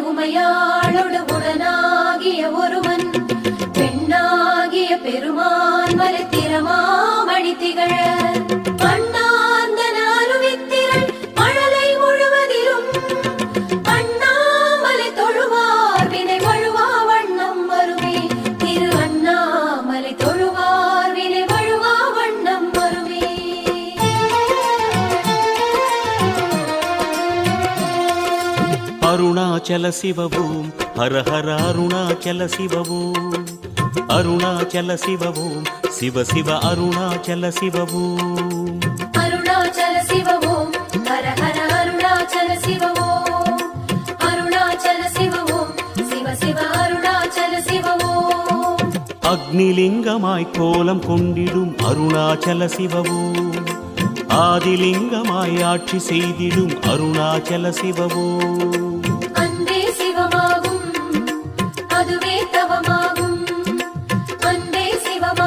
உமையாளோடு உடனாகிய ஒருவன் பெண்ணாகிய பெருமான் மலை மலைத்திரமாமணி திகழ. అరుణాచల శివభూం హర హర అరుణాచల శివభూం అరుణాచల శివభూం శివ శివ అరుణాచల శివభూం అరుణాచల శివ ఓం హర హర అరుణాచల శివ ఓం అరుణాచల శివ ఓం శివ శివ అరుణాచల శివ ఓం அக்னிலிங்கமாய் கோலம் கொண்டிடும் அருணாச்சல சிவவோம் ஆதிலிங்கமாய் ஆட்சி செய்திடும் அருணாச்சல சிவவோம்